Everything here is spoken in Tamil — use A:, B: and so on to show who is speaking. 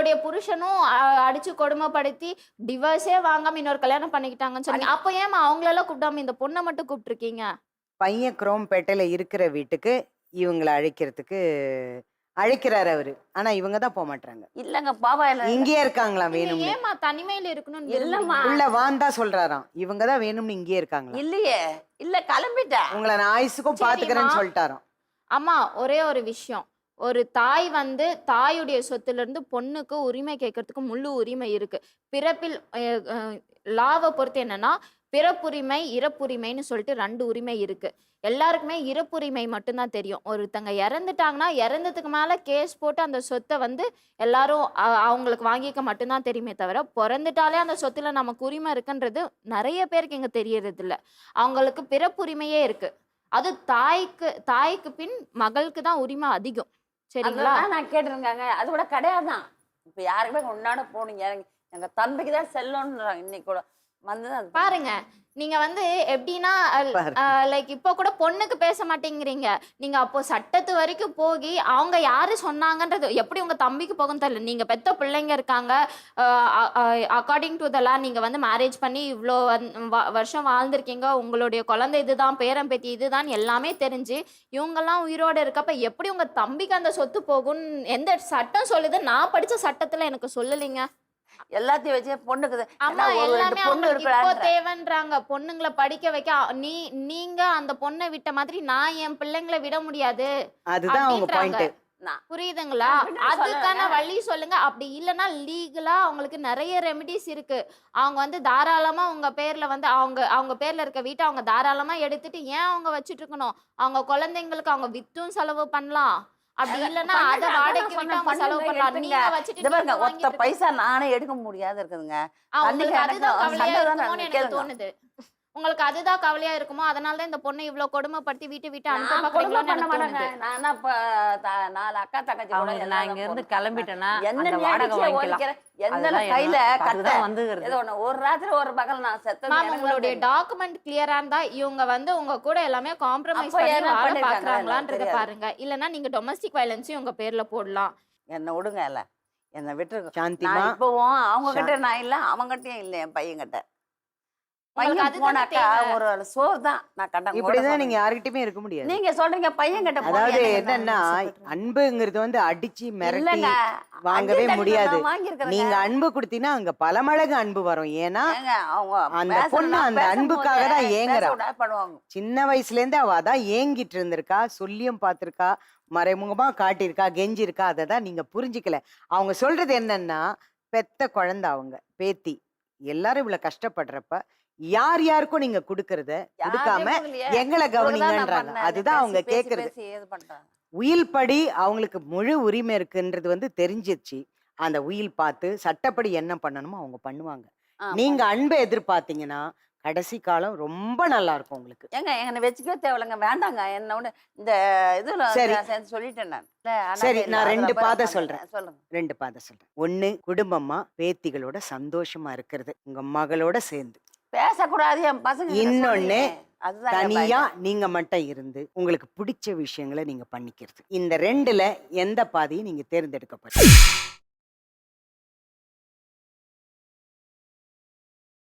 A: அவங்களுடைய புருஷனும் அடிச்சு கொடுமைப்படுத்தி டிவோர்ஸே வாங்காம இன்னொரு கல்யாணம் பண்ணிக்கிட்டாங்கன்னு சொன்னீங்க. அப்ப ஏமா அவங்களெல்லாம் கூப்பிடாம இந்த பொண்ணை மட்டும் கூப்பிட்டுருக்கீங்க?
B: பையன் குரோம்பேட்டையில இருக்கிற வீட்டுக்கு இவங்களை அழைக்கிறதுக்கு அழைக்கிறாரு அவரு. ஆனா இவங்க தான் போக மாட்டாங்க
C: இல்லங்க பாவா
B: இங்கேயே இருக்காங்களா வேணும்னு.
A: ஏமா தனிமையில இருக்கணும்னு
C: இல்லம்மா.
B: உள்ள வாந்தா சொல்றாராம். இவங்க தான் வேணும்னு இங்கேயே இருக்காங்களா
C: இல்லையே. இல்ல கிளம்பிட்டேன்.
B: உங்களை நான் ஆயுசுக்கும் பாத்துக்கிறேன்னு. சொல்லிட்டாராம்.
A: அம்மா ஒரே ஒரு விஷயம். ஒரு தாய் வந்து தாயுடைய சொத்துலேருந்து பொண்ணுக்கு உரிமை கேட்கறதுக்கு முழு உரிமை இருக்குது பிறப்பில் லாவை பொறுத்து என்னென்னா பிறப்புரிமை இறப்புரிமைன்னு சொல்லிட்டு ரெண்டு உரிமை இருக்குது எல்லாருக்குமே இறப்புரிமை மட்டும்தான் தெரியும். ஒருத்தங்க இறந்துட்டாங்கன்னா இறந்ததுக்கு மேலே கேஸ் போட்டு அந்த சொத்தை வந்து எல்லாரும் அவங்களுக்கு வாங்கிக்க மட்டும்தான் தெரியுமே தவிர பிறந்துட்டாலே அந்த சொத்தில் நமக்கு உரிமை இருக்குன்றது நிறைய பேருக்கு இங்கே தெரியறதில்ல. அவங்களுக்கு பிறப்புரிமையே இருக்குது அது தாய்க்கு தாய்க்கு பின் மகளுக்கு தான் உரிமை அதிகம். சரிங்களா?
C: நான் கேட்டிருக்காங்க. அது கூட கிடையாதுதான். இப்ப யாருக்குமே உன்னோட போனீங்க. எங்க தம்பிக்கு தான் செல்லணுன்றாங்க இன்னைக்கு கூட வந்து
A: பாருங்க நீங்க வந்து எப்படின்னா. லைக் இப்போ கூட பொண்ணுக்கு பேச மாட்டேங்கிறீங்க. நீங்க அப்போ சட்டத்து வரைக்கும் போகி அவங்க யாரு சொன்னாங்கன்றது எப்படி உங்க தம்பிக்கு போகும் தெரியல. நீங்க பெத்த பிள்ளைங்க இருக்காங்க அக்கார்டிங் டு த லா நீங்க வந்து மேரேஜ் பண்ணி இவ்வளோ வருஷம் வாழ்ந்திருக்கீங்க. உங்களுடைய குழந்தை இதுதான் பேரன் பேத்தி இதுதான் எல்லாமே தெரிஞ்சு இவங்கெல்லாம் உயிரோட இருக்கப்ப எப்படி உங்க தம்பிக்கு அந்த சொத்து போகும்னு எந்த சட்டம் சொல்லுது? நான் படிச்ச சட்டத்துல எனக்கு சொல்லலைங்க.
C: எல்லாத்தையும் வச்சு பொண்ணுக்கு.
A: ஆமா எல்லாமே
C: பொண்ணு
A: இப்போ தேவைன்றாங்க. பொண்ணுங்களை படிக்க வைக்க நீ நீங்க அந்த பொண்ணை விட்ட மாதிரி நான் என் பிள்ளைங்களை விட முடியாது
B: அதுதான் அவங்க
A: அப்படின்றாங்க.
B: பாயிண்ட்
A: புரியுதுங்களா? அதுக்கான. வழி சொல்லுங்க. அப்படி இல்லைன்னா லீகலா அவங்களுக்கு நிறைய ரெமிடிஸ் இருக்கு. அவங்க வந்து தாராளமா உங்க பேர்ல வந்து அவங்க அவங்க பேர்ல இருக்க வீட்டை அவங்க தாராளமா எடுத்துட்டு ஏன் அவங்க வச்சிட்டு இருக்கணும்? அவங்க குழந்தைங்களுக்கு அவங்க வித்தும் செலவு பண்ணலாம். அப்படி இல்லைன்னா
C: பண்ணுங்க,
A: அதை
C: அதான்
A: வாடகைக்கு
C: சொன்னேன்,
A: விட்டு அவங்க செலவு பண்ணலாம். நீங்க வச்சுட்டு
C: பாருங்க ஒத்த பைசா நானே எடுக்க முடியாது இருக்குதுங்க
A: அதுதான். தோணுது உங்களுக்கு அதுதான் கவலையா இருக்குமோ? அதனால தான் இந்த பொண்ணை இவ்வளவு கொடுமைப்படுத்தி வீட்டை விட்டு அனுப்ப
C: நான் நாலு அக்கா தங்கச்சி கூட
D: நான் இங்க இருந்து. கிளம்பிட்டேன்னா
C: என்ன
D: வாடகை வாங்கிக்கலாம்.
C: கையில ஒண்ணு ஒரு ராத்திரி ஒரு பகல் நான்
A: உங்களுடைய. டாக்குமெண்ட் கிளியரா இருந்தா இவங்க வந்து உங்க கூட எல்லாமே காம்ப்ரமைஸ் பண்ணி வாழ பாக்குறாங்களான்றத. பாருங்க. இல்லனா நீங்க டொமஸ்டிக் வயலன்ஸையும் உங்க பேர்ல போடலாம்.
C: என்னை விடுங்க இல்ல. என்னை விட்டுருங்க.
B: சாந்திமா
C: இப்பவும் அவங்க கிட்ட நான் இல்ல அவங்ககிட்டயும் இல்ல என் பையன் கிட்ட
A: உங்களுக்கு
C: பையன் போனாக்கா. ஒரு சோறு தான் நான் கண்டம் கூட
B: இப்படிதான். நீங்க யாருகிட்டயுமே இருக்க முடியாது.
C: நீங்க சொல்றீங்க பையன் கிட்ட
B: அதாவது என்னன்னா அன்புங்கிறது வந்து அடிச்சு மிரட்டி வாங்கவே முடியாது. நீங்க அன்பு கொடுத்தீங்கன்னா அங்க பல மடங்கு அன்பு வரும். ஏன்னா அந்த பொண்ணு அந்த அன்புக்காக தான் ஏங்குறா. சின்ன வயசுல இருந்து அவ அதான் ஏங்கிட்டு இருந்திருக்கா சொல்லியும் பார்த்திருக்கா மறைமுகமா காட்டியிருக்கா கெஞ்சிருக்கா அதை தான் நீங்க புரிஞ்சுக்கல. அவங்க சொல்றது என்னன்னா பெத்த குழந்தை அவங்க பேத்தி எல்லாரும் இவ்வளவு கஷ்டப்படுறப்ப யார் யாருக்கும் நீங்க கொடுக்கறத கொடுக்காம. எங்களை கவனிங்கன்றாங்க. அதுதான் அவங்க கேக்குறது.
C: இது.
B: உயில் படி அவங்களுக்கு முழு உரிமை இருக்குன்றது வந்து தெரிஞ்சிருச்சு. அந்த உயில் பார்த்து சட்டப்படி என்ன பண்ணணுமோ அவங்க பண்ணுவாங்க. நீங்க அன்பை எதிர்பார்த்தீங்கன்னா கடைசி காலம் ரொம்ப நல்லா இருக்கும் உங்களுக்கு.
C: ஏங்க என்னை வச்சுக்கவே தேவையில்லைங்க. வேண்டாங்க. என்ன ஒண்ணு இந்த இதுல
B: சரி.
C: சொல்லிட்டேன் நான்.
B: சரி, நான் ரெண்டு பாதை சொல்றேன்.
C: சொல்லுங்க.
B: ரெண்டு பாதை சொல்றேன். ஒண்ணு குடும்பமா பேத்திகளோட சந்தோஷமா இருக்கிறது. உங்க மகளோட சேர்ந்து.
C: பேசக்கூடாது என் பசங்க
B: இன்னொன்னு, தனியா. நீங்க மட்டும் இருந்து உங்களுக்கு பிடிச்ச விஷயங்களை நீங்க பண்ணிக்கிறது. இந்த ரெண்டுல எந்த பாதையும் நீங்க தேர்ந்தெடுக்க போறீங்க